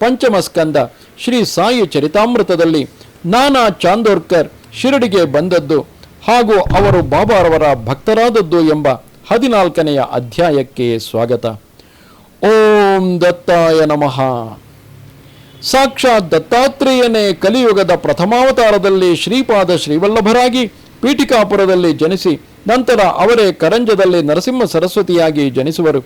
ಪಂಚಮ ಸ್ಕಂದ ಶ್ರೀ ಸಾಯಿ ಚರಿತಾಮೃತದಲ್ಲಿ ನಾನಾ ಚಾಂದೋರ್ಕರ್ ಶಿರಡಿಗೆ ಬಂದದ್ದು ಹಾಗೂ ಅವರು ಬಾಬಾರವರ ಭಕ್ತರಾದದ್ದು ಎಂಬ ಹದಿನಾಲ್ಕನೆಯ ಅಧ್ಯಾಯಕ್ಕೆ ಸ್ವಾಗತ. ಓಂ ದತ್ತಾಯ ನಮಃ. ಸಾಕ್ಷಾತ್ ದತ್ತಾತ್ರೇಯನೇ ಕಲಿಯುಗದ ಪ್ರಥಮಾವತಾರದಲ್ಲಿ ಶ್ರೀಪಾದ ಶ್ರೀವಲ್ಲಭರಾಗಿ ಪೀಠಿಕಾಪುರದಲ್ಲಿ ಜನಿಸಿ ನಂತರ ಅವರೇ ಕರಂಜದಲ್ಲಿ ನರಸಿಂಹ ಸರಸ್ವತಿಯಾಗಿ ಜನಿಸುವರು.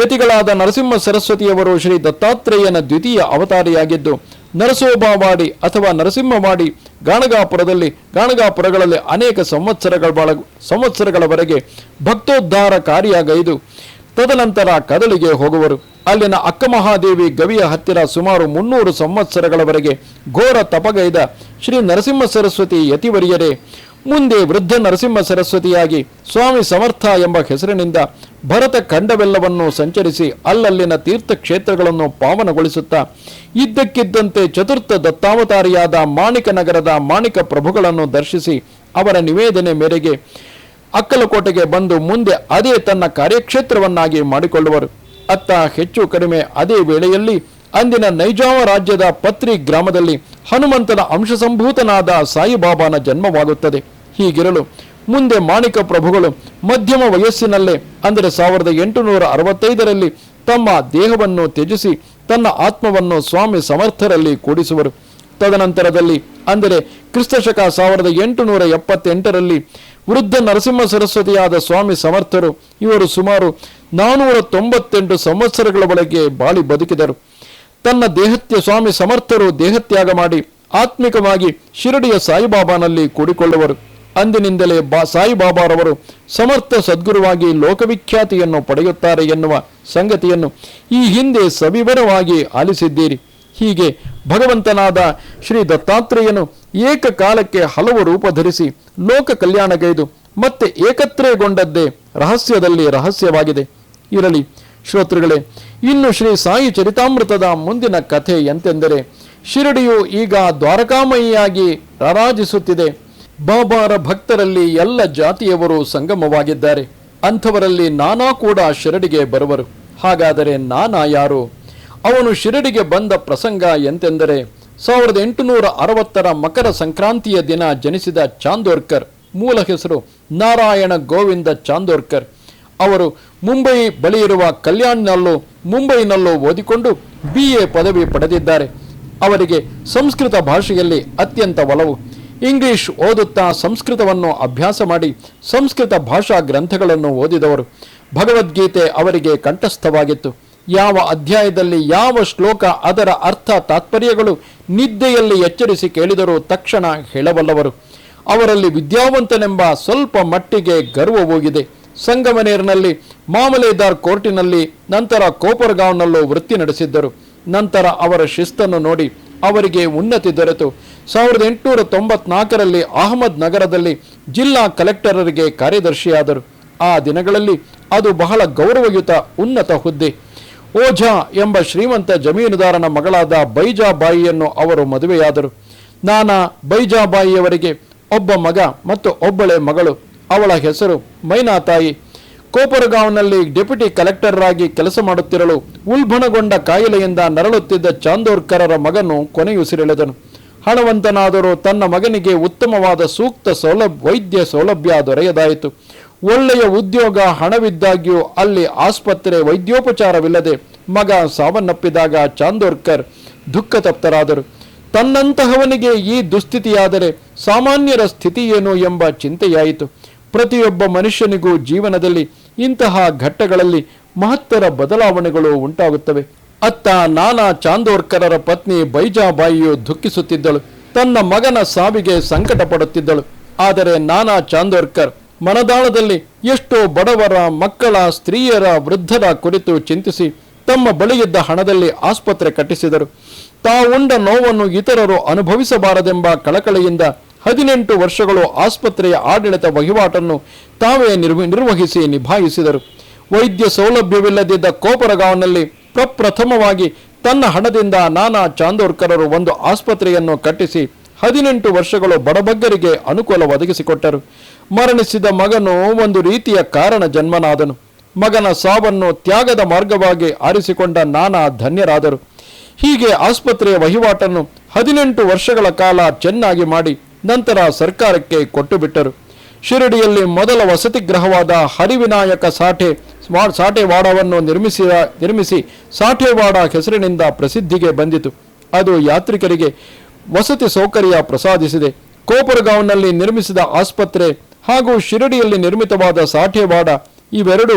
ಯತಿಗಳಾದ ನರಸಿಂಹ ಸರಸ್ವತಿಯವರು ಶ್ರೀ ದತ್ತಾತ್ರೇಯನ ದ್ವಿತೀಯ ಅವತಾರಿಯಾಗಿದ್ದು, ನರಸೋಬಾವಾಡಿ ಅಥವಾ ನರಸಿಂಹವಾಡಿ ಗಾಣಗಾಪುರದಲ್ಲಿ, ಗಾಣಗಾಪುರಗಳಲ್ಲಿ ಅನೇಕ ಸಂವತ್ಸರಗಳ ಬಾಳ, ಸಂವತ್ಸರಗಳವರೆಗೆ ಭಕ್ತೋದ್ಧಾರಕಾರಿಯಾಗೈದು ತದನಂತರ ಕದಲಿಗೆ ಹೋಗುವರು. ಅಲ್ಲಿನ ಅಕ್ಕಮಹಾದೇವಿ ಗವಿಯ ಹತ್ತಿರ ಸುಮಾರು ಮುನ್ನೂರು ಸಂವತ್ಸರಗಳವರೆಗೆ ಘೋರ ತಪಗೈದ ಶ್ರೀ ನರಸಿಂಹ ಸರಸ್ವತಿ ಯತಿವರಿಯರೇ ಮುಂದೆ ವೃದ್ಧ ನರಸಿಂಹ ಸರಸ್ವತಿಯಾಗಿ ಸ್ವಾಮಿ ಸಮರ್ಥ ಎಂಬ ಹೆಸರಿನಿಂದ ಭರತ ಖಂಡವೆಲ್ಲವನ್ನು ಸಂಚರಿಸಿ ಅಲ್ಲಲ್ಲಿನ ತೀರ್ಥಕ್ಷೇತ್ರಗಳನ್ನು ಪಾವನಗೊಳಿಸುತ್ತಾ, ಇದ್ದಕ್ಕಿದ್ದಂತೆ ಚತುರ್ಥ ದತ್ತಾವತಾರಿಯಾದ ಮಾಣಿಕ ನಗರದ ಮಾಣಿಕ ಪ್ರಭುಗಳನ್ನು ದರ್ಶಿಸಿ ಅವರ ನಿವೇದನೆ ಮೇರೆಗೆ ಅಕ್ಕಲಕೋಟೆಗೆ ಬಂದು ಮುಂದೆ ಅದೇ ತನ್ನ ಕಾರ್ಯಕ್ಷೇತ್ರವನ್ನಾಗಿ ಮಾಡಿಕೊಳ್ಳುವರು. ಅತ್ತ ಹೆಚ್ಚು ಕಡಿಮೆ ಅದೇ ವೇಳೆಯಲ್ಲಿ ಅಂದಿನ ನೈಜಾಮ ರಾಜ್ಯದ ಪತ್ರಿ ಗ್ರಾಮದಲ್ಲಿ ಹನುಮಂತನ ಅಂಶಸಂಭೂತನಾದ ಸಾಯಿಬಾಬಾನ ಜನ್ಮವಾಗುತ್ತದೆ. ಹೀಗಿರಲು ಮುಂದೆ ಮಾಣಿಕ ಪ್ರಭುಗಳು ಮಧ್ಯಮ ವಯಸ್ಸಿನಲ್ಲೇ, ಅಂದರೆ ಸಾವಿರದ ಎಂಟುನೂರ ಅರವತ್ತೈದರಲ್ಲಿ ತಮ್ಮ ದೇಹವನ್ನು ತ್ಯಜಿಸಿ ತನ್ನ ಆತ್ಮವನ್ನು ಸ್ವಾಮಿ ಸಮರ್ಥರಲ್ಲಿ ಕೂಡಿಸುವರು. ತದನಂತರದಲ್ಲಿ, ಅಂದರೆ ಕ್ರಿಸ್ತಶಕ ಸಾವಿರದ ಎಂಟುನೂರ ಎಪ್ಪತ್ತೆಂಟರಲ್ಲಿ ವೃದ್ಧ ನರಸಿಂಹ ಸರಸ್ವತಿಯಾದ ಸ್ವಾಮಿ ಸಮರ್ಥರು ಇವರು ಸುಮಾರು ನಾನೂರ ತೊಂಬತ್ತೆಂಟು ಸಂವತ್ಸರಗಳ ಒಳಗೆ ಬಾಳಿ ಬದುಕಿದರು. ತನ್ನ ದೇಹತ್ಯ ಸ್ವಾಮಿ ಸಮರ್ಥರು ದೇಹತ್ಯಾಗ ಮಾಡಿ ಆತ್ಮಿಕವಾಗಿ ಶಿರಡಿಯ ಸಾಯಿಬಾಬಾನಲ್ಲಿ ಕೂಡಿಕೊಳ್ಳುವರು. ಅಂದಿನಿಂದಲೇ ಬಾ ಸಾಯಿಬಾಬಾರವರು ಸಮರ್ಥ ಸದ್ಗುರುವಾಗಿ ಲೋಕವಿಖ್ಯಾತಿಯನ್ನು ಪಡೆಯುತ್ತಾರೆ ಎನ್ನುವ ಸಂಗತಿಯನ್ನು ಈ ಹಿಂದೆ ಸವಿವರವಾಗಿ ಆಲಿಸಿದ್ದೀರಿ. ಹೀಗೆ ಭಗವಂತನಾದ ಶ್ರೀ ದತ್ತಾತ್ರೇಯನು ಏಕಕಾಲಕ್ಕೆ ಹಲವು ರೂಪ ಧರಿಸಿ ಲೋಕ ಕಲ್ಯಾಣಗೈದು ಮತ್ತೆ ಏಕತ್ರೇಗೊಂಡದ್ದೇ ರಹಸ್ಯದಲ್ಲಿ ರಹಸ್ಯವಾಗಿದೆ. ಇರಲಿ ಶ್ರೋತೃಗಳೇ ಇನ್ನು ಶ್ರೀ ಸಾಯಿ ಚರಿತಾಮೃತದ ಮುಂದಿನ ಕಥೆ ಎಂತೆಂದರೆ, ಶಿರಡಿಯು ಈಗ ದ್ವಾರಕಾಮಯಿಯಾಗಿ ರಾರಾಜಿಸುತ್ತಿದೆ. ಬಾಬಾರ ಭಕ್ತರಲ್ಲಿ ಎಲ್ಲ ಜಾತಿಯವರು ಸಂಗಮವಾಗಿದ್ದಾರೆ. ಅಂಥವರಲ್ಲಿ ನಾನಾ ಕೂಡ ಶಿರಡಿಗೆ ಬರುವರು. ಹಾಗಾದರೆ ನಾನಾ ಯಾರು? ಅವನು ಶಿರಡಿಗೆ ಬಂದ ಪ್ರಸಂಗ ಎಂತೆಂದರೆ, ಸಾವಿರದ ಎಂಟುನೂರ ಅರವತ್ತರ ಮಕರ ಸಂಕ್ರಾಂತಿಯ ದಿನ ಜನಿಸಿದ ಚಾಂದೋರ್ಕರ್. ಮೂಲ ಹೆಸರು ನಾರಾಯಣ ಗೋವಿಂದ ಚಾಂದೋರ್ಕರ್. ಅವರು ಮುಂಬೈ ಬಳಿ ಇರುವ ಕಲ್ಯಾಣ್ನಲ್ಲೂ ಮುಂಬೈನಲ್ಲೂ ಓದಿಕೊಂಡು ಬಿ ಎ ಪದವಿ ಪಡೆದಿದ್ದಾರೆ. ಅವರಿಗೆ ಸಂಸ್ಕೃತ ಭಾಷೆಯಲ್ಲಿ ಅತ್ಯಂತ ಒಲವು. ಇಂಗ್ಲಿಷ್ ಓದುತ್ತಾ ಸಂಸ್ಕೃತವನ್ನು ಅಭ್ಯಾಸ ಮಾಡಿ ಸಂಸ್ಕೃತ ಭಾಷಾ ಗ್ರಂಥಗಳನ್ನು ಓದಿದವರು. ಭಗವದ್ಗೀತೆ ಅವರಿಗೆ ಕಂಠಸ್ಥವಾಗಿತ್ತು. ಯಾವ ಅಧ್ಯಾಯದಲ್ಲಿ ಯಾವ ಶ್ಲೋಕ ಅದರ ಅರ್ಥ ತಾತ್ಪರ್ಯಗಳು ನಿದ್ದೆಯಲ್ಲಿ ಎಚ್ಚರಿಸಿ ಕೇಳಿದರೂ ತಕ್ಷಣ ಹೇಳಬಲ್ಲವರು. ಅವರಲ್ಲಿ ವಿದ್ಯಾವಂತನೆಂಬ ಸ್ವಲ್ಪ ಮಟ್ಟಿಗೆ ಗರ್ವ ಹೋಗಿದೆ. ಸಂಗಮನೇರ್ನಲ್ಲಿ ಮಾಮಲೇದಾರ್ ಕೋರ್ಟಿನಲ್ಲಿ ನಂತರ ಕೋಪರ್ಗಾಂವ್ನಲ್ಲೂ ವೃತ್ತಿ ನಡೆಸಿದ್ದರು. ನಂತರ ಅವರ ಶಿಸ್ತನ್ನು ನೋಡಿ ಅವರಿಗೆ ಉನ್ನತಿ ದೊರೆತು. ಸಾವಿರದ ಎಂಟುನೂರ ತೊಂಬತ್ನಾಲ್ಕರಲ್ಲಿ ಅಹಮದ್ ನಗರದಲ್ಲಿ ಜಿಲ್ಲಾ ಕಲೆಕ್ಟರರಿಗೆ ಕಾರ್ಯದರ್ಶಿಯಾದರು. ಆ ದಿನಗಳಲ್ಲಿ ಅದು ಬಹಳ ಗೌರವಯುತ ಉನ್ನತ ಹುದ್ದೆ. ಓಝಾ ಎಂಬ ಶ್ರೀಮಂತ ಜಮೀನುದಾರನ ಮಗಳಾದ ಬೈಜಾಬಾಯಿಯನ್ನು ಅವರು ಮದುವೆಯಾದರು. ನಾನಾ ಬೈಜಾಬಾಯಿಯವರಿಗೆ ಒಬ್ಬ ಮಗ ಮತ್ತು ಒಬ್ಬಳೆ ಮಗಳು ಅವಳ ಹೆಸರು ಮೈನಾ ತಾಯಿ. ಕೋಪರಗಾಂವ್ನಲ್ಲಿ ಡೆಪ್ಯೂಟಿ ಕಲೆಕ್ಟರ್ ಆಗಿ ಕೆಲಸ ಮಾಡುತ್ತಿರಲು ಉಲ್ಬಣಗೊಂಡ ಕಾಯಿಲೆಯಿಂದ ನರಳುತ್ತಿದ್ದ ಚಾಂದೋರ್ಕರರ ಮಗನು ಕೊನೆಯುಸಿರೆಳೆದನು ಹಣವಂತನಾದರೂ ತನ್ನ ಮಗನಿಗೆ ಉತ್ತಮವಾದ ಸೂಕ್ತ ಸೌಲಭ್ಯ ವೈದ್ಯ ಸೌಲಭ್ಯ ದೊರೆಯದಾಯಿತು. ಒಳ್ಳೆಯ ಉದ್ಯೋಗ ಹಣವಿದ್ದಾಗ್ಯೂ ಅಲ್ಲಿ ಆಸ್ಪತ್ರೆ ವೈದ್ಯೋಪಚಾರವಿಲ್ಲದೆ ಮಗ ಸಾವನ್ನಪ್ಪಿದಾಗ ಚಾಂದೋರ್ಕರ್ ದುಃಖ ತಪ್ತರಾದರು ತನ್ನಂತಹವನಿಗೆ ಈ ದುಸ್ಥಿತಿಯಾದರೆ ಸಾಮಾನ್ಯರ ಸ್ಥಿತಿ ಏನು ಎಂಬ ಚಿಂತೆಯಾಯಿತು. ಪ್ರತಿಯೊಬ್ಬ ಮನುಷ್ಯನಿಗೂ ಜೀವನದಲ್ಲಿ ಇಂತಹ ಘಟ್ಟಗಳಲ್ಲಿ ಮಹತ್ತರ ಬದಲಾವಣೆಗಳು ಉಂಟಾಗುತ್ತವೆ. ಅತ್ತ ನಾನಾ ಚಾಂದೋರ್ಕರರ ಪತ್ನಿ ಬೈಜಾಬಾಯಿಯು ದುಃಖಿಸುತ್ತಿದ್ದಳು. ತನ್ನ ಮಗನ ಸಾವಿಗೆ ಸಂಕಟ ಪಡುತ್ತಿದ್ದಳು ಆದರೆ ನಾನಾ ಚಾಂದೋರ್ಕರ್ ಮನದಾಳದಲ್ಲಿ ಎಷ್ಟೋ ಬಡವರ ಮಕ್ಕಳ ಸ್ತ್ರೀಯರ ವೃದ್ಧರ ಕುರಿತು ಚಿಂತಿಸಿ ತಮ್ಮ ಬಳಿಯಿದ್ದ ಹಣದಲ್ಲಿ ಆಸ್ಪತ್ರೆ ಕಟ್ಟಿಸಿದರು. ತಾವುಂಡ ನೋವನ್ನು ಇತರರು ಅನುಭವಿಸಬಾರದೆಂಬ ಕಳಕಳಿಯಿಂದ ಹದಿನೆಂಟು ವರ್ಷಗಳು ಆಸ್ಪತ್ರೆಯ ಆಡಳಿತ ವಹಿವಾಟನ್ನು ತಾವೇ ನಿರ್ವ, ನಿರ್ವಹಿಸಿ ನಿಭಾಯಿಸಿದರು. ವೈದ್ಯ ಸೌಲಭ್ಯವಿಲ್ಲದಿದ್ದ ಕೋಪರಗಾಂವ್ನಲ್ಲಿ ಪ್ರಪ್ರಥಮವಾಗಿ ತನ್ನ ಹಣದಿಂದ ನಾನಾ ಚಾಂದೋರ್ಕರರು ಒಂದು ಆಸ್ಪತ್ರೆಯನ್ನು ಕಟ್ಟಿಸಿ ಹದಿನೆಂಟು ವರ್ಷಗಳು ಬಡಬಗ್ಗರಿಗೆ ಅನುಕೂಲ ಒದಗಿಸಿಕೊಟ್ಟರು. ಮರಣಿಸಿದ ಮಗನು ಒಂದು ರೀತಿಯ ಕಾರಣ ಜನ್ಮನಾದನು. ಮಗನ ಸಾವನ್ನು ತ್ಯಾಗದ ಮಾರ್ಗವಾಗಿ ಆರಿಸಿಕೊಂಡ ನಾನಾ ಧನ್ಯರಾದರು. ಹೀಗೆ ಆಸ್ಪತ್ರೆಯ ವಹಿವಾಟನ್ನು ಹದಿನೆಂಟು ವರ್ಷಗಳ ಕಾಲ ಚೆನ್ನಾಗಿ ಮಾಡಿ ನಂತರ ಸರ್ಕಾರಕ್ಕೆ ಕೊಟ್ಟು ಬಿಟ್ಟರು. ಶಿರಡಿಯಲ್ಲಿ ಮೊದಲ ವಸತಿ ಗೃಹವಾದ ಹರಿವಿನಾಯಕ ಸಾಠೆ ಸಾಠೆವಾಡವನ್ನು ನಿರ್ಮಿಸಿ ನಿರ್ಮಿಸಿ ಸಾಠೆವಾಡ ಹೆಸರಿನಿಂದ ಪ್ರಸಿದ್ಧಿಗೆ ಬಂದಿತು. ಅದು ಯಾತ್ರಿಕರಿಗೆ ವಸತಿ ಸೌಕರ್ಯ ಪ್ರಸಾದಿಸಿದೆ. ಕೋಪರಗಾಂವ್ನಲ್ಲಿ ನಿರ್ಮಿಸಿದ ಆಸ್ಪತ್ರೆ ಹಾಗೂ ಶಿರಡಿಯಲ್ಲಿ ನಿರ್ಮಿತವಾದ ಸಾಠೆವಾಡ ಇವೆರಡು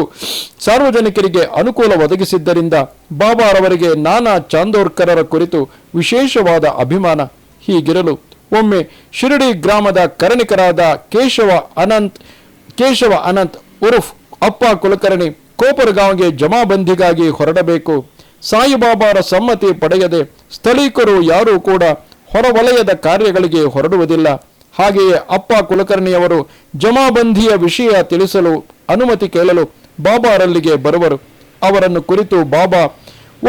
ಸಾರ್ವಜನಿಕರಿಗೆ ಅನುಕೂಲ ಒದಗಿಸಿದ್ದರಿಂದ ಬಾಬಾರವರಿಗೆ ನಾನಾ ಚಾಂದೋರ್ಕರರ ಕುರಿತು ವಿಶೇಷವಾದ ಅಭಿಮಾನ ಹೀಗಿರಲು ಒಮ್ಮೆ ಶಿರಡಿ ಗ್ರಾಮದ ಕರಣಿಕರಾದ ಕೇಶವ ಅನಂತ್ ಕೇಶವ ಅನಂತ್ ಉರುಫ್ ಅಪ್ಪ ಕುಲಕರ್ಣಿ ಕೋಪರಗಾಂವ್ಗೆ ಜಮಾಬಂದಿಗಾಗಿ ಹೊರಡಬೇಕು. ಸಾಯಿಬಾಬಾರ ಸಮ್ಮತಿ ಪಡೆಯದೆ ಸ್ಥಳೀಕರು ಯಾರೂ ಕೂಡ ಹೊರವಲಯದ ಕಾರ್ಯಗಳಿಗೆ ಹೊರಡುವುದಿಲ್ಲ. ಹಾಗೆಯೇ ಅಪ್ಪ ಕುಲಕರ್ಣಿಯವರು ಜಮಾಬಂದಿಯ ವಿಷಯ ತಿಳಿಸಲು ಅನುಮತಿ ಕೇಳಲು ಬಾಬಾರಲ್ಲಿಗೆ ಬರುವರು. ಅವರನ್ನು ಕುರಿತು ಬಾಬಾ,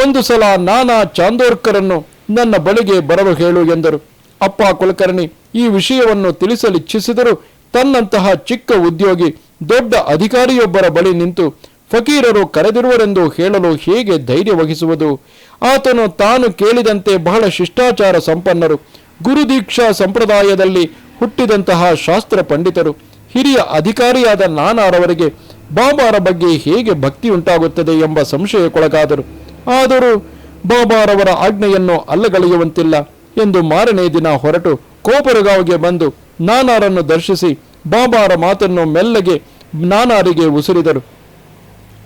ಒಂದು ಸಲ ನಾನಾ ಚಾಂದೋರ್ಕರನ್ನು ನನ್ನ ಬಳಿಗೆ ಬರಲು ಹೇಳು ಎಂದರು. ಅಪ್ಪ ಕುಲಕರ್ಣಿ ಈ ವಿಷಯವನ್ನು ತಿಳಿಸಲಿಚ್ಛಿಸಿದರೂ ತನ್ನಂತಹ ಚಿಕ್ಕ ಉದ್ಯೋಗಿ ದೊಡ್ಡ ಅಧಿಕಾರಿಯೊಬ್ಬರ ಬಳಿ ನಿಂತು ಫಕೀರರು ಕರೆದಿರುವರೆಂದು ಹೇಳಲು ಹೇಗೆ ಧೈರ್ಯ ವಹಿಸುವುದು? ಆತನು ತಾನು ಕೇಳಿದಂತೆ ಬಹಳ ಶಿಷ್ಟಾಚಾರ ಸಂಪನ್ನರು. ಗುರುದೀಕ್ಷಾ ಸಂಪ್ರದಾಯದಲ್ಲಿ ಹುಟ್ಟಿದಂತಹ ಶಾಸ್ತ್ರ ಪಂಡಿತರು. ಹಿರಿಯ ಅಧಿಕಾರಿಯಾದ ನಾನಾರವರಿಗೆ ಬಾಬಾರ ಬಗ್ಗೆ ಹೇಗೆ ಭಕ್ತಿ ಉಂಟಾಗುತ್ತದೆ ಎಂಬ ಸಂಶಯಕ್ಕೊಳಗಾದರು. ಆದರೂ ಬಾಬಾರವರ ಆಜ್ಞೆಯನ್ನು ಅಲ್ಲಗಳೆಯುವಂತಿಲ್ಲ. ಎಂದು ಮಾರನೇ ದಿನ ಹೊರಟು ಕೋಪರಗಾವ್ಗೆ ಬಂದು ನಾನಾರನ್ನು ದರ್ಶಿಸಿ ಬಾಬಾರ ಮಾತನ್ನು ಮೆಲ್ಲಗೆ ನಾನಾರಿಗೆ ಉಸಿರಿದರು.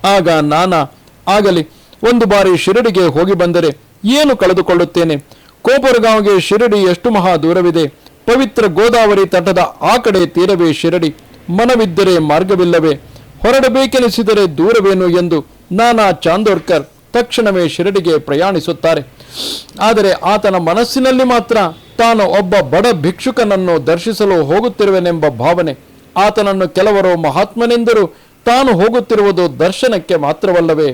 ಆಗ ನಾನಾ, ಆಗಲಿ, ಒಂದು ಬಾರಿ ಶಿರಡಿಗೆ ಹೋಗಿ ಬಂದರೆ ಏನು ಕಳೆದುಕೊಳ್ಳುತ್ತೇನೆ? ಕೋಪರಗಾಂವ್ಗೆ ಶಿರಡಿ ಎಷ್ಟು ಮಹಾ ದೂರವಿದೆ. ಪವಿತ್ರ ಗೋದಾವರಿ ತಟದ ಆ ಕಡೆ ತೀರವೇ ಶಿರಡಿ. ಮನವಿದ್ದರೆ ಮಾರ್ಗವಿಲ್ಲವೇ? ಹೊರಡಬೇಕೆನಿಸಿದರೆ ದೂರವೇನು ಎಂದು ನಾನಾ ಚಾಂದೋರ್ಕರ್ ತಕ್ಷಣವೇ ಶಿರಡಿಗೆ ಪ್ರಯಾಣಿಸುತ್ತಾರೆ. ಆದರೆ ಆತನ ಮನಸ್ಸಿನಲ್ಲಿ ಮಾತ್ರ ತಾನು ಒಬ್ಬ ಬಡ ಭಿಕ್ಷುಕನನ್ನು ದರ್ಶಿಸಲು ಹೋಗುತ್ತಿರುವೆನೆಂಬ ಭಾವನೆ. ಆತನನ್ನು ಕೆಲವರು ಮಹಾತ್ಮನೆಂದರೂ ತಾನು ಹೋಗುತ್ತಿರುವುದು ದರ್ಶನಕ್ಕೆ ಮಾತ್ರವಲ್ಲವೇ,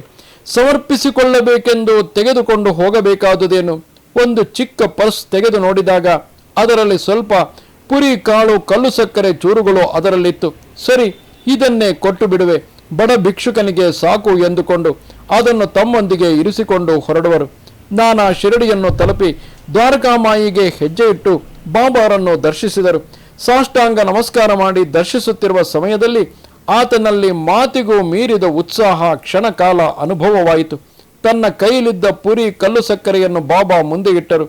ಸಮರ್ಪಿಸಿಕೊಳ್ಳಬೇಕೆಂದು ತೆಗೆದುಕೊಂಡು ಹೋಗಬೇಕಾದುದೇನು? ಒಂದು ಚಿಕ್ಕ ಪರ್ಸ್ ತೆಗೆದು ನೋಡಿದಾಗ ಅದರಲ್ಲಿ ಸ್ವಲ್ಪ ಪುರಿ, ಕಾಳು, ಕಲ್ಲು ಸಕ್ಕರೆ ಚೂರುಗಳು ಅದರಲ್ಲಿತ್ತು. ಸರಿ, ಇದನ್ನೇ ಕೊಟ್ಟು ಬಿಡುವೆ, ಬಡ ಭಿಕ್ಷುಕನಿಗೆ ಸಾಕು ಎಂದುಕೊಂಡು ಅದನ್ನು ತಮ್ಮೊಂದಿಗೆ ಇರಿಸಿಕೊಂಡು ಹೊರಡುವರು. ನಾನಾ ಶಿರಡಿಯನ್ನು ತಲುಪಿ ದ್ವಾರಕಾಮಾಯಿಗೆ ಹೆಜ್ಜೆ ಇಟ್ಟು ಬಾಬಾರನ್ನು ದರ್ಶಿಸಿದರು. ಸಾಷ್ಟಾಂಗ ನಮಸ್ಕಾರ ಮಾಡಿ ದರ್ಶಿಸುತ್ತಿರುವ ಸಮಯದಲ್ಲಿ ಆತನಲ್ಲಿ ಮಾತಿಗೂ ಮೀರಿದ ಉತ್ಸಾಹ ಕ್ಷಣಕಾಲ ಅನುಭವವಾಯಿತು. ತನ್ನ ಕೈಲಿದ್ದ ಪುರಿ ಕಲ್ಲು ಸಕ್ಕರೆಯನ್ನು ಬಾಬಾ ಮುಂದೆ ಇಟ್ಟರು.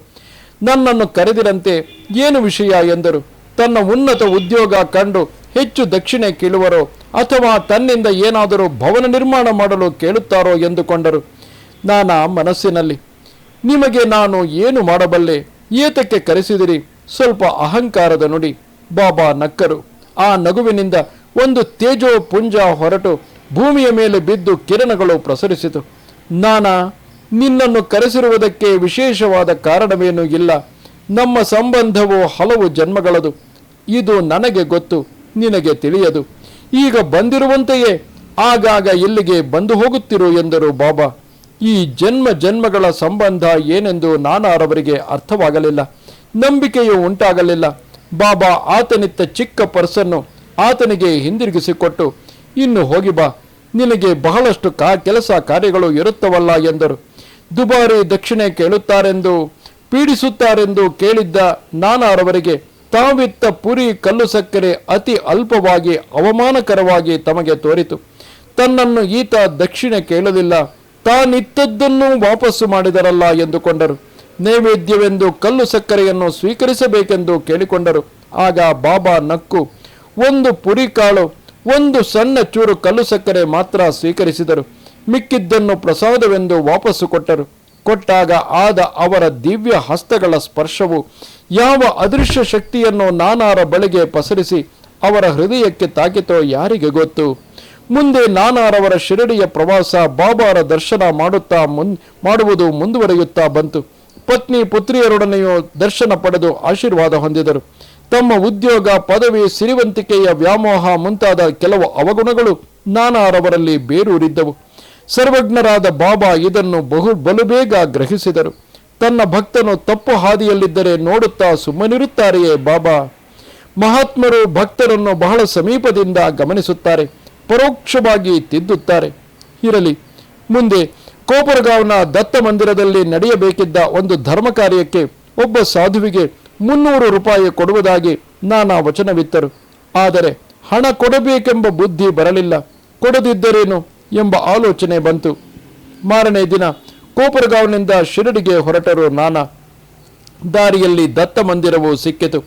ನನ್ನನ್ನು ಕರೆದಿರಂತೆ ಏನು ವಿಷಯ ಎಂದರು. ತನ್ನ ಉನ್ನತ ಉದ್ಯೋಗ ಕಂಡು ಹೆಚ್ಚು ದಕ್ಷಿಣೆ ಕೇಳುವರೋ ಅಥವಾ ತನ್ನಿಂದ ಏನಾದರೂ ಭವನ ನಿರ್ಮಾಣ ಮಾಡಲು ಕೇಳುತ್ತಾರೋ ಎಂದುಕೊಂಡರು. ನಾನಾ ಮನಸ್ಸಿನಲ್ಲಿ ನಿಮಗೆ ನಾನು ಏನು ಮಾಡಬಲ್ಲೆ? ಏತಕ್ಕೆ ಕರೆಸಿದಿರಿ? ಸ್ವಲ್ಪ ಅಹಂಕಾರದ ನುಡಿ. ಬಾಬಾ ನಕ್ಕರು. ಆ ನಗುವಿನಿಂದ ಒಂದು ತೇಜೋ ಪುಂಜ ಹೊರಟು ಭೂಮಿಯ ಮೇಲೆ ಬಿದ್ದು ಕಿರಣಗಳು ಪ್ರಸರಿಸಿತು. ನಾನಾ, ನಿನ್ನನ್ನು ಕರೆಸಿರುವುದಕ್ಕೆ ವಿಶೇಷವಾದ ಕಾರಣವೇನೂ ಇಲ್ಲ. ನಮ್ಮ ಸಂಬಂಧವು ಹಲವು ಜನ್ಮಗಳದು. ಇದು ನನಗೆ ಗೊತ್ತು, ನಿನಗೆ ತಿಳಿಯದು. ಈಗ ಬಂದಿರುವಂತೆಯೇ, ಆಗಾಗ ಇಲ್ಲಿಗೆ ಬಂದು ಹೋಗುತ್ತಿರು ಎಂದರು ಬಾಬಾ. ಈ ಜನ್ಮ ಜನ್ಮಗಳ ಸಂಬಂಧ ಏನೆಂದು ನಾನಾರವರಿಗೆ ಅರ್ಥವಾಗಲಿಲ್ಲ. ನಂಬಿಕೆಯು ಉಂಟಾಗಲಿಲ್ಲ. ಬಾಬಾ ಆತನಿತ್ತ ಚಿಕ್ಕ ಪರ್ಸನ್ನು ಆತನಿಗೆ ಹಿಂದಿರುಗಿಸಿಕೊಟ್ಟು, ಇನ್ನು ಹೋಗಿ ಬಾ. ನಿನಗೆ ಬಹಳಷ್ಟು ಕಾ, ಕೆಲಸ ಕಾರ್ಯಗಳು ಇರುತ್ತವಲ್ಲ ಎಂದರು. ದುಬಾರಿ ದಕ್ಷಿಣೆ ಕೇಳುತ್ತಾರೆಂದು, ಪೀಡಿಸುತ್ತಾರೆಂದು ಕೇಳಿದ್ದ ನಾನಾರವರಿಗೆ, ತಾವಿತ್ತ ಪುರಿ ಕಲ್ಲು ಸಕ್ಕರೆ ಅತಿ ಅಲ್ಪವಾಗಿ ಅವಮಾನಕರವಾಗಿ ತಮಗೆ ತೋರಿತು. ತನ್ನನ್ನು ಈತ ದಕ್ಷಿಣೆ ಕೇಳಲಿಲ್ಲ. ತಾನಿತ್ತದ್ದನ್ನು ವಾಪಸ್ಸು ಮಾಡಿದರಲ್ಲ ಎಂದುಕೊಂಡರು. ನೈವೇದ್ಯವೆಂದು ಕಲ್ಲು ಸಕ್ಕರೆಯನ್ನು ಸ್ವೀಕರಿಸಬೇಕೆಂದು ಕೇಳಿಕೊಂಡರು. ಆಗ ಬಾಬಾ ನಕ್ಕು, ಒಂದು ಪುರಿ ಕಾಳು, ಒಂದು ಸಣ್ಣ ಚೂರು ಕಲ್ಲು ಸಕ್ಕರೆ ಮಾತ್ರ ಸ್ವೀಕರಿಸಿದರು. ಮಿಕ್ಕಿದ್ದನ್ನು ಪ್ರಸಾದವೆಂದು ವಾಪಸ್ಸು ಕೊಟ್ಟರು. ಕೊಟ್ಟಾಗ ಆದ ಅವರ ದಿವ್ಯ ಹಸ್ತಗಳ ಸ್ಪರ್ಶವು, ಯಾವ ಅದೃಶ್ಯ ಶಕ್ತಿಯನ್ನು ನಾನಾರ ಬಳಿಗೆ ಪಸರಿಸಿ ಅವರ ಹೃದಯಕ್ಕೆ ತಾಕಿತೋ ಯಾರಿಗೆ ಗೊತ್ತು? ಮುಂದೆ ನಾನಾರವರ ಶಿರಡಿಯ ಪ್ರವಾಸ ಬಾಬಾರ ದರ್ಶನ ಮಾಡುತ್ತಾ ಮುನ್, ಮಾಡುವುದು ಮುಂದುವರಿಯುತ್ತಾ ಬಂತು. ಪತ್ನಿ ಪುತ್ರಿಯರೊಡನೆಯೂ ದರ್ಶನ ಪಡೆದು ಆಶೀರ್ವಾದ ಹೊಂದಿದರು. ತಮ್ಮ ಉದ್ಯೋಗ, ಪದವಿ, ಸಿರಿವಂತಿಕೆಯ ವ್ಯಾಮೋಹ ಮುಂತಾದ ಕೆಲವು ಅವಗುಣಗಳು ನಾನಾರವರಲ್ಲಿ ಬೇರೂರಿದ್ದವು. ಸರ್ವಜ್ಞರಾದ ಬಾಬಾ ಇದನ್ನು ಬಹು ಬಲುಬೇಗ ಗ್ರಹಿಸಿದರು. ತನ್ನ ಭಕ್ತನು ತಪ್ಪು ಹಾದಿಯಲ್ಲಿದ್ದರೆ ನೋಡುತ್ತಾ ಸುಮ್ಮನಿರುತ್ತಾರೆಯೇ ಬಾಬಾ. ಮಹಾತ್ಮರು ಭಕ್ತರನ್ನು ಬಹಳ ಸಮೀಪದಿಂದ ಗಮನಿಸುತ್ತಾರೆ. ಪರೋಕ್ಷವಾಗಿ ತಿದ್ದುತ್ತಾರೆ. ಇರಲಿ, ಮುಂದೆ ಕೋಪರಗಾವ್ನ ದತ್ತ ಮಂದಿರದಲ್ಲಿ ನಡೆಯಬೇಕಿದ್ದ ಒಂದು ಧರ್ಮ ಕಾರ್ಯಕ್ಕೆ ಒಬ್ಬ ಸಾಧುವಿಗೆ ಮುನ್ನೂರು ರೂಪಾಯಿ ಕೊಡುವುದಾಗಿ ನಾನಾ ವಚನವಿತ್ತರು. ಆದರೆ ಹಣ ಕೊಡಬೇಕೆಂಬ ಬುದ್ಧಿ ಬರಲಿಲ್ಲ. ಕೊಡದಿದ್ದರೇನು ಎಂಬ ಆಲೋಚನೆ ಬಂತು. ಮಾರನೇ ದಿನ ಕೋಪರಗಾವ್ನಿಂದ ಶಿರಡಿಗೆ ಹೊರಟರು ನಾನಾ. ದಾರಿಯಲ್ಲಿ ದತ್ತ ಮಂದಿರವು ಸಿಕ್ಕಿತು.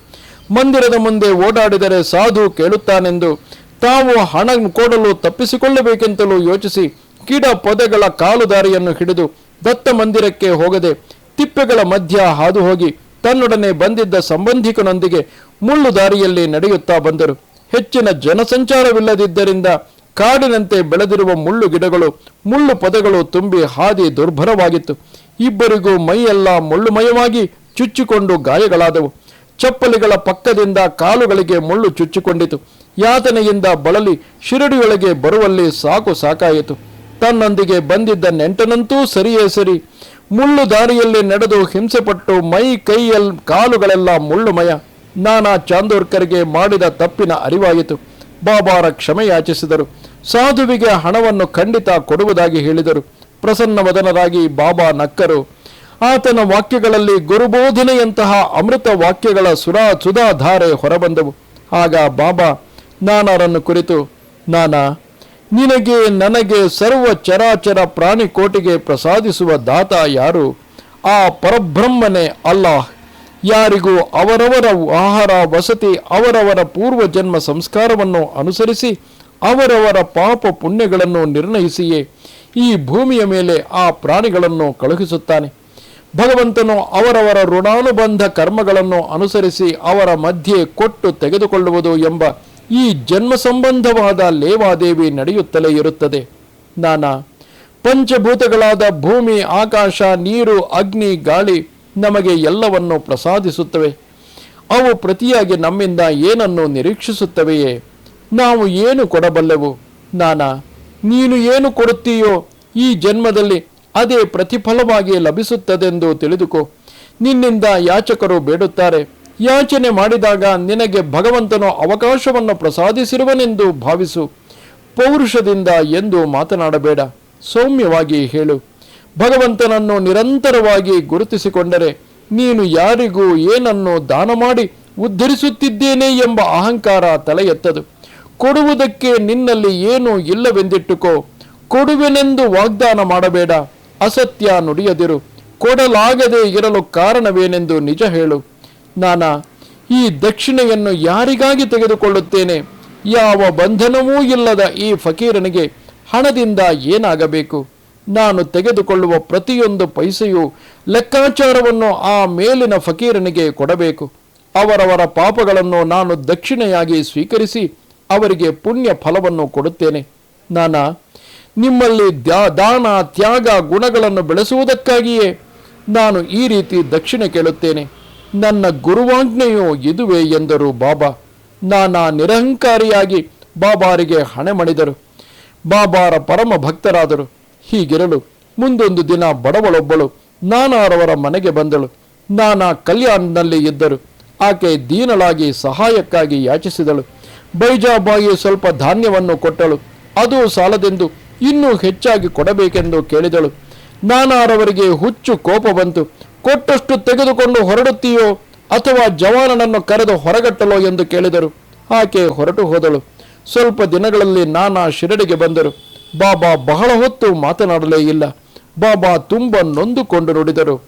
ಮಂದಿರದ ಮುಂದೆ ಓಡಾಡಿದರೆ ಸಾಧು ಕೇಳುತ್ತಾನೆಂದು ತಾವು ಹಣ ಕೊಡಲು ತಪ್ಪಿಸಿಕೊಳ್ಳಬೇಕೆಂತಲೂ ಯೋಚಿಸಿ ಗಿಡ ಪೊದೆಗಳ ಕಾಲು ದಾರಿಯನ್ನು ಹಿಡಿದು ದತ್ತ ಮಂದಿರಕ್ಕೆ ಹೋಗದೆ ತಿಪ್ಪೆಗಳ ಮಧ್ಯ ಹಾದು ಹೋಗಿ ತನ್ನೊಡನೆ ಬಂದಿದ್ದ ಸಂಬಂಧಿಕನೊಂದಿಗೆ ಮುಳ್ಳು ದಾರಿಯಲ್ಲಿ ನಡೆಯುತ್ತಾ ಬಂದರು. ಹೆಚ್ಚಿನ ಜನಸಂಚಾರವಿಲ್ಲದಿದ್ದರಿಂದ ಕಾಡಿನಂತೆ ಬೆಳೆದಿರುವ ಮುಳ್ಳು ಗಿಡಗಳು, ಮುಳ್ಳು ಪೊದೆಗಳು ತುಂಬಿ ಹಾದಿ ದುರ್ಭರವಾಗಿತ್ತು. ಇಬ್ಬರಿಗೂ ಮೈಯೆಲ್ಲ ಮುಳ್ಳುಮಯವಾಗಿ ಚುಚ್ಚಿಕೊಂಡು ಗಾಯಗಳಾದವು. ಚಪ್ಪಲಿಗಳ ಪಕ್ಕದಿಂದ ಕಾಲುಗಳಿಗೆ ಮುಳ್ಳು ಚುಚ್ಚಿಕೊಂಡಿತು. ಯಾತನೆಯಿಂದ ಬಳಲಿ ಶಿರಡಿಯೊಳಗೆ ಬರುವಲ್ಲಿ ಸಾಕು ಸಾಕಾಯಿತು. ತನ್ನೊಂದಿಗೆ ಬಂದಿದ್ದ ನೆಂಟನಂತೂ ಸರಿಯೇ ಸರಿ. ಮುಳ್ಳು ದಾರಿಯಲ್ಲಿ ನಡೆದು ಹಿಂಸೆಪಟ್ಟು ಮೈ ಕೈಯಲ್ ಕಾಲುಗಳೆಲ್ಲ ಮುಳ್ಳುಮಯ. ನಾನಾ ಚಾಂದೋರ್ಕರ್ಗೆ ಮಾಡಿದ ತಪ್ಪಿನ ಅರಿವಾಯಿತು. ಬಾಬಾರ ಕ್ಷಮೆ ಯಾಚಿಸಿದರು. ಸಾಧುವಿಗೆ ಹಣವನ್ನು ಖಂಡಿತ ಕೊಡುವುದಾಗಿ ಹೇಳಿದರು. ಪ್ರಸನ್ನವದನರಾಗಿ ಬಾಬಾ ನಕ್ಕರು, ಆತನ ವಾಕ್ಯಗಳಲ್ಲಿ ಗುರುಬೋಧನೆಯಂತಹ ಅಮೃತ ವಾಕ್ಯಗಳ ಸುರಾ ಸುಧಾಧಾರೆ ಹೊರಬಂದವು. ಆಗ ಬಾಬಾ ನಾನಾರನ್ನು ಕುರಿತು, ನಾನಾ, ನಿನಗೆ ನನಗೆ ಸರ್ವ ಚರಾಚರ ಪ್ರಾಣಿ ಕೋಟಿಗೆ ಪ್ರಸಾದಿಸುವ ದಾತ ಯಾರು? ಆ ಪರಬ್ರಹ್ಮನೇ ಅಲ್ಲಾಹ್. ಯಾರಿಗೂ ಅವರವರ ಆಹಾರ ವಸತಿ, ಅವರವರ ಪೂರ್ವ ಜನ್ಮ ಸಂಸ್ಕಾರವನ್ನು ಅನುಸರಿಸಿ, ಅವರವರ ಪಾಪ ಪುಣ್ಯಗಳನ್ನು ನಿರ್ಣಯಿಸಿಯೇ ಈ ಭೂಮಿಯ ಮೇಲೆ ಆ ಪ್ರಾಣಿಗಳನ್ನು ಕಳುಹಿಸುತ್ತಾನೆ. ಭಗವಂತನು ಅವರವರ ಋಣಾನುಬಂಧ ಕರ್ಮಗಳನ್ನು ಅನುಸರಿಸಿ ಅವರ ಮಧ್ಯೆ ಕೊಟ್ಟು ತೆಗೆದುಕೊಳ್ಳುವುದು ಎಂಬ ಈ ಜನ್ಮ ಸಂಬಂಧವಾದ ಲೇವಾದೇವಿ ನಡೆಯುತ್ತಲೇ ಇರುತ್ತದೆ. ನಾನಾ, ಪಂಚಭೂತಗಳಾದ ಭೂಮಿ, ಆಕಾಶ, ನೀರು, ಅಗ್ನಿ, ಗಾಳಿ ನಮಗೆ ಎಲ್ಲವನ್ನು ಪ್ರಸಾದಿಸುತ್ತವೆ. ಅವು ಪ್ರತಿಯಾಗಿ ನಮ್ಮಿಂದ ಏನನ್ನು ನಿರೀಕ್ಷಿಸುತ್ತವೆಯೇ? ನಾವು ಏನು ಕೊಡಬಲ್ಲೆವು? ನಾನಾ, ನೀನು ಏನು ಕೊಡುತ್ತೀಯೋ ಈ ಜನ್ಮದಲ್ಲಿ ಅದೇ ಪ್ರತಿಫಲವಾಗಿ ಲಭಿಸುತ್ತದೆಂದು ತಿಳಿದುಕೋ. ನಿನ್ನಿಂದ ಯಾಚಕರು ಬೇಡುತ್ತಾರೆ. ಯಾಚನೆ ಮಾಡಿದಾಗ ನಿನಗೆ ಭಗವಂತನು ಅವಕಾಶವನ್ನು ಪ್ರಸಾದಿಸಿರುವನೆಂದು ಭಾವಿಸು. ಪೌರುಷದಿಂದ ಎಂದು ಮಾತನಾಡಬೇಡ. ಸೌಮ್ಯವಾಗಿ ಹೇಳು. ಭಗವಂತನನ್ನು ನಿರಂತರವಾಗಿ ಗುರುತಿಸಿಕೊಂಡರೆ ನೀನು ಯಾರಿಗೂ ಏನನ್ನು ದಾನ ಮಾಡಿ ಉದ್ಧರಿಸುತ್ತಿದ್ದೇನೆ ಎಂಬ ಅಹಂಕಾರ ತಲೆ ಎತ್ತದು ಕೊಡುವುದಕ್ಕೆ ನಿನ್ನಲ್ಲಿ ಏನೂ ಇಲ್ಲವೆಂದಿಟ್ಟುಕೋ. ಕೊಡುವೆನೆಂದು ವಾಗ್ದಾನ ಮಾಡಬೇಡ. ಅಸತ್ಯ ನುಡಿಯದಿರು. ಕೊಡಲಾಗದೇ ಇರಲು ಕಾರಣವೇನೆಂದು ನಿಜ ಹೇಳು. ನಾನಾ, ಈ ದಕ್ಷಿಣೆಯನ್ನು ಯಾರಿಗಾಗಿ ತೆಗೆದುಕೊಳ್ಳುತ್ತೇನೆ? ಯಾವ ಬಂಧನವೂ ಇಲ್ಲದ ಈ ಫಕೀರನಿಗೆ ಹಣದಿಂದ ಏನಾಗಬೇಕು? ನಾನು ತೆಗೆದುಕೊಳ್ಳುವ ಪ್ರತಿಯೊಂದು ಪೈಸೆಯು ಲೆಕ್ಕಾಚಾರವನ್ನು ಆ ಮೇಲಿನ ಫಕೀರನಿಗೆ ಕೊಡಬೇಕು. ಅವರವರ ಪಾಪಗಳನ್ನು ನಾನು ದಕ್ಷಿಣೆಯಾಗಿ ಸ್ವೀಕರಿಸಿ ಅವರಿಗೆ ಪುಣ್ಯ ಫಲವನ್ನು ಕೊಡುತ್ತೇನೆ. ನಾನಾ, ನಿಮ್ಮಲ್ಲಿ ದಾನ, ತ್ಯಾಗ, ಗುಣಗಳನ್ನು ಬೆಳೆಸುವುದಕ್ಕಾಗಿಯೇ ನಾನು ಈ ರೀತಿ ದಕ್ಷಿಣೆ ಕೇಳುತ್ತೇನೆ. ನನ್ನ ಗುರುವಾಜ್ಞೆಯು ಇದುವೇ ಎಂದರು ಬಾಬಾ. ನಾನಾ ನಿರಹಂಕಾರಿಯಾಗಿ ಬಾಬಾರಿಗೆ ಹಣೆ ಮಣಿದರು ಬಾಬಾರ ಪರಮ ಭಕ್ತರಾದರು. ಹೀಗಿರಲು ಮುಂದೊಂದು ದಿನ ಬಡವಳೊಬ್ಬಳು ನಾನಾರವರ ಮನೆಗೆ ಬಂದಳು. ನಾನಾ ಕಲ್ಯಾಣ್ನಲ್ಲಿ ಇದ್ದರು. ಆಕೆ ದೀನಳಾಗಿ ಸಹಾಯಕ್ಕಾಗಿ ಯಾಚಿಸಿದಳು. ಬೈಜಾಬಾಯಿ ಸ್ವಲ್ಪ ಧಾನ್ಯವನ್ನು ಕೊಟ್ಟಳು. ಅದು ಸಾಲದೆಂದು ಇನ್ನೂ ಹೆಚ್ಚಾಗಿ ಕೊಡಬೇಕೆಂದು ಕೇಳಿದಳು. ನಾನಾರವರಿಗೆ ಹುಚ್ಚು ಕೋಪ ಬಂತು. ಕೊಟ್ಟಷ್ಟು ತೆಗೆದುಕೊಂಡು ಹೊರಡುತ್ತೀಯೋ ಅಥವಾ ಜವಾನನನ್ನು ಕರೆದು ಹೊರಗಟ್ಟಲೋ ಎಂದು ಕೇಳಿದರು. ಆಕೆ ಹೊರಟು ಹೋದಳು. ಸ್ವಲ್ಪ ದಿನಗಳಲ್ಲಿ ನಾನಾ ಶಿರಡಿಗೆ ಬಂದರು. ಬಾಬಾ ಬಹಳ ಹೊತ್ತು ಮಾತನಾಡಲೇ ಇಲ್ಲ. ಬಾಬಾ ತುಂಬ ನೊಂದುಕೊಂಡು ನುಡಿದರು.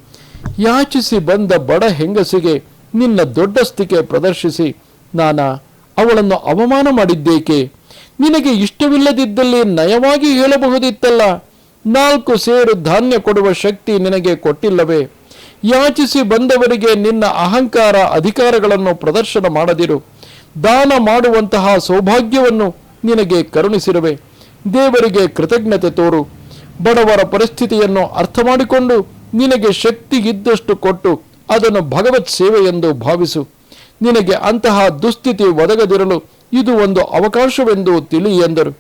ಯಾಚಿಸಿ ಬಂದ ಬಡ ಹೆಂಗಸಿಗೆ ನಿನ್ನ ದೊಡ್ಡಸ್ತಿಕೆ ಪ್ರದರ್ಶಿಸಿ. ನಾನಾ, ಅವಳನ್ನು ಅವಮಾನ ಮಾಡಿದ್ದೇಕೆ? ನಿನಗೆ ಇಷ್ಟವಿಲ್ಲದಿದ್ದಲ್ಲಿ ನಯವಾಗಿ ಹೇಳಬಹುದಿತ್ತಲ್ಲ. ನಾಲ್ಕು ಸೇರು ಧಾನ್ಯ ಕೊಡುವ ಶಕ್ತಿ ನಿನಗೆ ಕೊಟ್ಟಿಲ್ಲವೇ? ಯಾಚಿಸಿ ಬಂದವರಿಗೆ ನಿನ್ನ ಅಹಂಕಾರ ಅಧಿಕಾರಗಳನ್ನು ಪ್ರದರ್ಶನ ಮಾಡದಿರು. ದಾನ ಮಾಡುವಂತಹ ಸೌಭಾಗ್ಯವನ್ನು ನಿನಗೆ ಕರುಣಿಸಿರುವೆ. ದೇವರಿಗೆ ಕೃತಜ್ಞತೆ ತೋರು. ಬಡವರ ಪರಿಸ್ಥಿತಿಯನ್ನು ಅರ್ಥ ಮಾಡಿಕೊಂಡು ನಿನಗೆ ಶಕ್ತಿ ಇದ್ದಷ್ಟು ಕೊಟ್ಟು ಅದನ್ನು ಭಗವತ್ ಸೇವೆ ಎಂದು ಭಾವಿಸು. ನಿನಗೆ ಅಂತಹ ದುಸ್ಥಿತಿ ಒದಗದಿರಲು ಇದು ಒಂದು ಅವಕಾಶವೆಂದು ತಿಳಿ ಎಂದರು.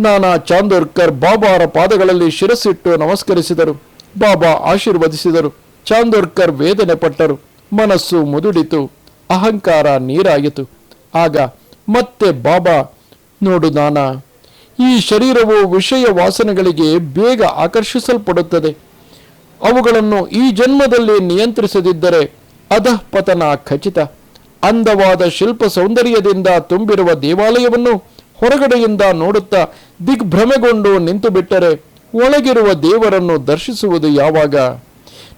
ನಾನಾ ಚಾಂದೋರ್ಕರ್ ಬಾಬಾರ ಪಾದಗಳಲ್ಲಿ ಶಿರಸ್ಸಿಟ್ಟು ನಮಸ್ಕರಿಸಿದರು. ಬಾಬಾ ಆಶೀರ್ವದಿಸಿದರು. ಚಾಂದೋರ್ಕರ್ ವೇದನೆ ಪಟ್ಟರು. ಮನಸ್ಸು ಮುದುಡಿತು. ಅಹಂಕಾರ ನೀರಾಯಿತು. ಆಗ ಮತ್ತೆ ಬಾಬಾ, ನೋಡು ನಾನಾ, ಈ ಶರೀರವು ವಿಷಯ ವಾಸನೆಗಳಿಗೆ ಬೇಗ ಆಕರ್ಷಿಸಲ್ಪಡುತ್ತದೆ. ಅವುಗಳನ್ನು ಈ ಜನ್ಮದಲ್ಲಿ ನಿಯಂತ್ರಿಸದಿದ್ದರೆ ಅಧಃಪತನ ಖಚಿತ. ಅಂದವಾದ ಶಿಲ್ಪ ಸೌಂದರ್ಯದಿಂದ ತುಂಬಿರುವ ದೇವಾಲಯವನ್ನು ಹೊರಗಡೆಯಿಂದ ನೋಡುತ್ತಾ ದಿಗ್ಭ್ರಮೆಗೊಂಡು ನಿಂತು ಬಿಟ್ಟರೆ ಒಳಗಿರುವ ದೇವರನ್ನು ದರ್ಶಿಸುವುದು ಯಾವಾಗ?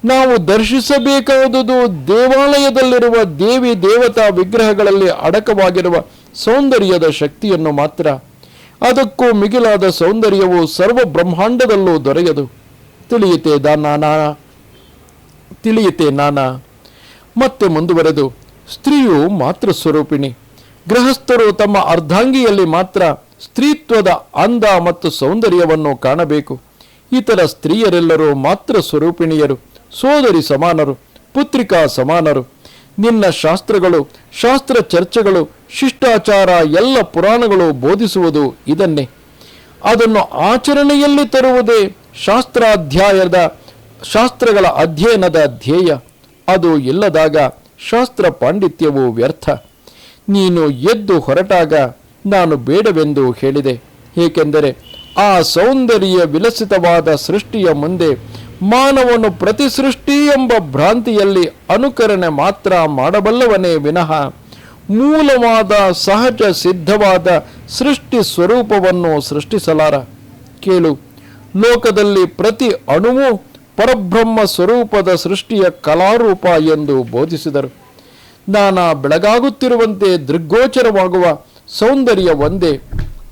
ನಾವು ದರ್ಶಿಸಬೇಕಾದುದು ದೇವಾಲಯದಲ್ಲಿರುವ ದೇವಿ ದೇವತಾ ವಿಗ್ರಹಗಳಲ್ಲಿ ಅಡಕವಾಗಿರುವ ಸೌಂದರ್ಯದ ಶಕ್ತಿಯನ್ನು ಮಾತ್ರ. ಅದಕ್ಕೂ ಮಿಗಿಲಾದ ಸೌಂದರ್ಯವು ಸರ್ವ ಬ್ರಹ್ಮಾಂಡದಲ್ಲೂ ದೊರೆಯದು. ತಿಳಿಯುತ್ತೆ ದಾನಾನಾ ತಿಳಿಯುತ್ತೆ ನಾನಾ? ಮತ್ತೆ ಮುಂದುವರೆದು, ಸ್ತ್ರೀಯು ಮಾತೃ ಸ್ವರೂಪಿಣಿ ಗೃಹಸ್ಥರು ತಮ್ಮ ಅರ್ಧಾಂಗಿಯಲ್ಲಿ ಮಾತ್ರ ಸ್ತ್ರೀತ್ವದ ಅಂದ ಮತ್ತು ಸೌಂದರ್ಯವನ್ನು ಕಾಣಬೇಕು. ಇತರ ಸ್ತ್ರೀಯರೆಲ್ಲರೂ ಮಾತ್ರ ಸ್ವರೂಪಿಣಿಯರು, ಸೋದರಿ ಸಮಾನರು, ಪುತ್ರಿಕಾ ಸಮಾನರು. ನಿನ್ನ ಶಾಸ್ತ್ರಗಳು, ಶಾಸ್ತ್ರ ಚರ್ಚೆಗಳು, ಶಿಷ್ಟಾಚಾರ ಎಲ್ಲ ಪುರಾಣಗಳು ಬೋಧಿಸುವುದು ಇದನ್ನೇ. ಅದನ್ನು ಆಚರಣೆಯಲ್ಲಿ ತರುವುದೇ ಶಾಸ್ತ್ರಾಧ್ಯಾಯದ, ಶಾಸ್ತ್ರಗಳ ಅಧ್ಯಯನದ ಧ್ಯೇಯ. ಅದು ಇಲ್ಲದಾಗ ಶಾಸ್ತ್ರ ಪಾಂಡಿತ್ಯವು ವ್ಯರ್ಥ. ನೀನು ಎದ್ದು ಹೊರಟಾಗ ನಾನು ಬೇಡವೆಂದು ಹೇಳಿದೆ. ಏಕೆಂದರೆ ಆ ಸೌಂದರ್ಯ ವಿಲಸಿತವಾದ ಸೃಷ್ಟಿಯ ಮುಂದೆ ಮಾನವನು ಪ್ರತಿ ಸೃಷ್ಟಿ ಎಂಬ ಭ್ರಾಂತಿಯಲ್ಲಿ ಅನುಕರಣೆ ಮಾತ್ರ ಮಾಡಬಲ್ಲವನೇ ವಿನಃ ಮೂಲವಾದ ಸಹಜ ಸಿದ್ಧವಾದ ಸೃಷ್ಟಿ ಸ್ವರೂಪವನ್ನು ಸೃಷ್ಟಿಸಲಾರ. ಕೇಳು, ಲೋಕದಲ್ಲಿ ಪ್ರತಿ ಅಣುವು ಪರಬ್ರಹ್ಮ ಸ್ವರೂಪದ ಸೃಷ್ಟಿಯ ಕಲಾರೂಪ ಎಂದು ಬೋಧಿಸಿದರು. ನಾನಾ ಬೆಳಗಾಗುತ್ತಿರುವಂತೆ ದೃಗ್ಗೋಚರವಾಗುವ ಸೌಂದರ್ಯ ಒಂದೇ,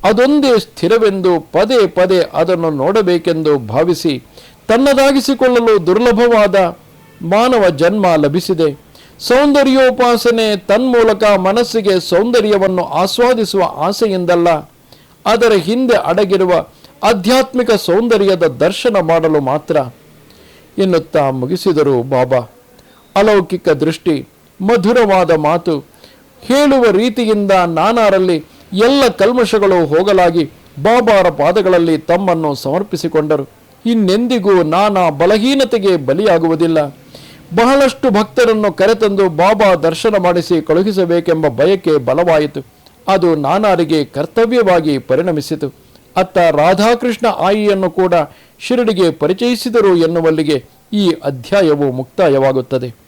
ಅದೊಂದೇ ಸ್ಥಿರವೆಂದು ಪದೇ ಪದೇ ಅದನ್ನು ನೋಡಬೇಕೆಂದು ಭಾವಿಸಿ ತನ್ನದಾಗಿಸಿಕೊಳ್ಳಲು ದುರ್ಲಭವಾದ ಮಾನವ ಜನ್ಮ ಲಭಿಸಿದೆ. ಸೌಂದರ್ಯೋಪಾಸನೆ ತನ್ಮೂಲಕ ಮನಸ್ಸಿಗೆ ಸೌಂದರ್ಯವನ್ನು ಆಸ್ವಾದಿಸುವ ಆಸೆಯಿಂದಲ್ಲ, ಅದರ ಹಿಂದೆ ಅಡಗಿರುವ ಆಧ್ಯಾತ್ಮಿಕ ಸೌಂದರ್ಯದ ದರ್ಶನ ಮಾಡಲು ಮಾತ್ರ. ಎನ್ನುತ್ತಾ ಮುಗಿಸಿದರು ಬಾಬಾ. ಅಲೌಕಿಕ ದೃಷ್ಟಿ, ಮಧುರವಾದ ಮಾತು ಹೇಳುವ ರೀತಿಯಿಂದ ನಾನಾರಲ್ಲಿ ಎಲ್ಲ ಕಲ್ಮಶಗಳು ಹೋಗಲಾಗಿ ಬಾಬಾರ ಪಾದಗಳಲ್ಲಿ ತಮ್ಮನ್ನು ಸಮರ್ಪಿಸಿಕೊಂಡರು. ಇನ್ನೆಂದಿಗೂ ನಾನಾ ಬಲಹೀನತೆಗೆ ಬಲಿಯಾಗುವುದಿಲ್ಲ. ಬಹಳಷ್ಟು ಭಕ್ತರನ್ನು ಕರೆತಂದು ಬಾಬಾ ದರ್ಶನ ಮಾಡಿಸಿ ಕಳುಹಿಸಬೇಕೆಂಬ ಬಯಕೆ ಬಲವಾಯಿತು. ಅದು ನಾನಾರಿಗೆ ಕರ್ತವ್ಯವಾಗಿ ಪರಿಣಮಿಸಿತು. ಅತ್ತ ರಾಧಾಕೃಷ್ಣ ಆಯಿಯನ್ನು ಕೂಡ ಶಿರಡಿಗೆ ಪರಿಚಯಿಸಿದರು ಎನ್ನುವಲ್ಲಿಗೆ ಈ ಅಧ್ಯಾಯವು ಮುಕ್ತಾಯವಾಗುತ್ತದೆ.